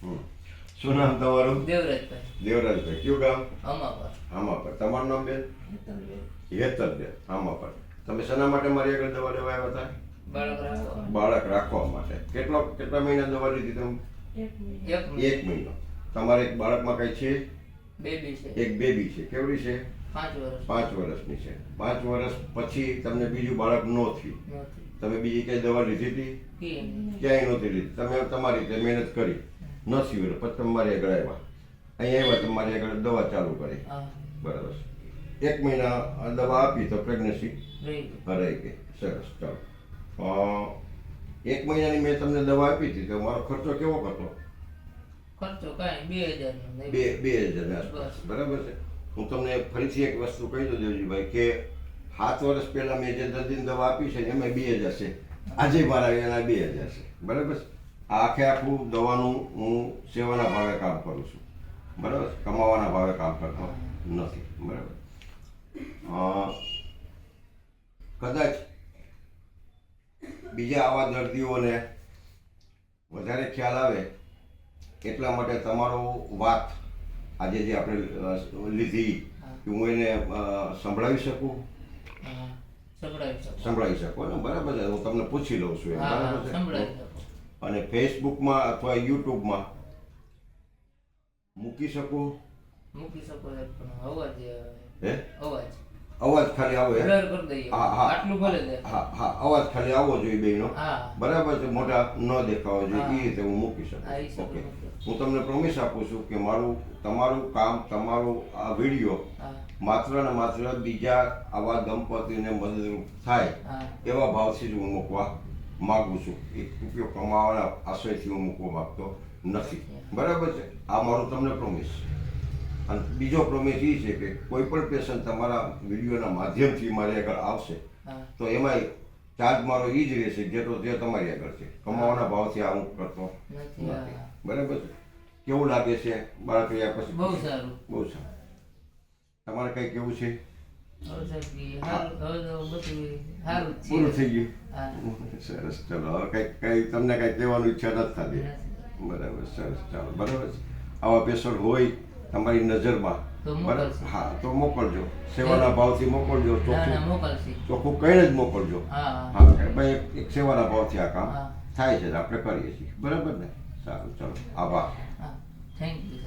શું નામ તમારું? દેવરાજભાઈ. દેવરાજભાઈ. કયું ગામ? અમાપર આમાં પર તમારું નામ બેન? હેતરબેન આમાં અમાપર તમે શેના માટે મારી આગળ દવા લેવા આવ્યા હતા? બાળક રાખવા માટે. કેટલો કેટલા મહિના દવા લીધી તમે? એક મહિનો. તમારે એક બાળકમાં કઈ છે? બેબી છે. એક બેબી છે. કેવડી છે? પાંચ વર્ષની છે. પાંચ વર્ષ પછી તમને બીજું બાળક ન થયું. તમે બીજી કઈ દવા લીધી હતી? ક્યાંય નહોતી લીધી. તમે તમારી રીતે મહેનત કરી. નથી સીવડે પછી તમે મારી આગળ આવ્યા. અહીંયા આવ્યા તમારી આગળ દવા ચાલુ કરી. બરાબર. એક મહિના દવા આપી તો પ્રેગ્નન્સી. હરાઈ ગઈ. સરસ ચાલો. એક મહિનાની મેં તમને દવા આપી હતી તો મારો ખર્ચો કેવો હતો? ખર્ચો કાંઈ બે હજાર બે બે હજારની આસપાસ. બરાબર છે? હું તમને ફરીથી એક વસ્તુ કહી દઉં દેવજીભાઈ કે સાત વર્ષ પહેલાં મેં જે દર્દીને દવા આપી છે ને એમાં બે હજાર છે. આજે મારા એના બે હજાર છે. બરાબર છે? આખે આખું દવાનું હું સેવાના ભાવે કામ કરું છું. બરાબર? કમાવાના ભાવે કામ કરતો નથી. બરાબર? અ, કદાચ બીજા આવા દર્દીઓને વધારે ખ્યાલ આવે એટલા માટે તમારો વાત આજે જે આપણે લીધી કે હું એને સંભળાવી શકું? સંભળાવી શકો. ને બરાબર હું તમને પૂછી લઉં છું બરાબર છે? અને ફેસબુકમાં અથવા યુટ્યુબમાં મૂકી શકું? મૂકી શકો પણ અવાજ હે? અવાજ. અવાજ ખાલી આવે? હા, હા. આટલું ભલે હા હા. અવાજ ખાલી આવવો જોઈએ બેનો બરાબર છે મોટા ન દેખાવો જોઈએ. એ રીતે હું મૂકી શકું. ઓકે. હું તમને પ્રોમિસ આપું છું કે મારું તમારું કામ તમારું આ વીડિયો માત્ર ને માત્ર બીજા આવા દંપતીને મદદરૂપ થાય એવા ભાવથી જ હું મૂકવા માગું છું. એક રૂપિયો કમાવાના આશયથી હું મૂકવા માગતો નથી. બરાબર છે? આ મારો તમને પ્રોમિસ અને બીજો પ્રોમિસ એ છે કે કોઈ પણ પેશન્ટ તમારા વિડીયોના માધ્યમથી મારી આગળ આવશે તો એમાંય ચાર્જ મારો એ જ રહેશે જેટલો જે તમારી આગળ છે. કમાવાના ભાવથી આ હું કરતો નથી નથી. બરાબર છે? કેવું લાગે છે? બાળક રહ્યા પછી બહુ સારું. બહુ સારું. તમારે કંઈ કેવું છે? પૂરું થઈ ગયું? સરસ ચલો હવે કઈ કઈ તમને કઈ કહેવાનું ઈચ્છા નથી થતી. બરાબર સરસ ચાલો બરાબર આવા પેશન્ટ હોય તમારી નજરમાં બરાબર? હા તો મોકલજો. સેવાના ભાવથી મોકલજો ચોખ્ખું. ચોખ્ખું કહીને જ મોકલજો. હા ભાઈ એક- સેવાના ભાવથી આ કામ થાય છે આપણે કરીએ છીએ. બરાબર ને? સારું ચાલો આભાર. Thank you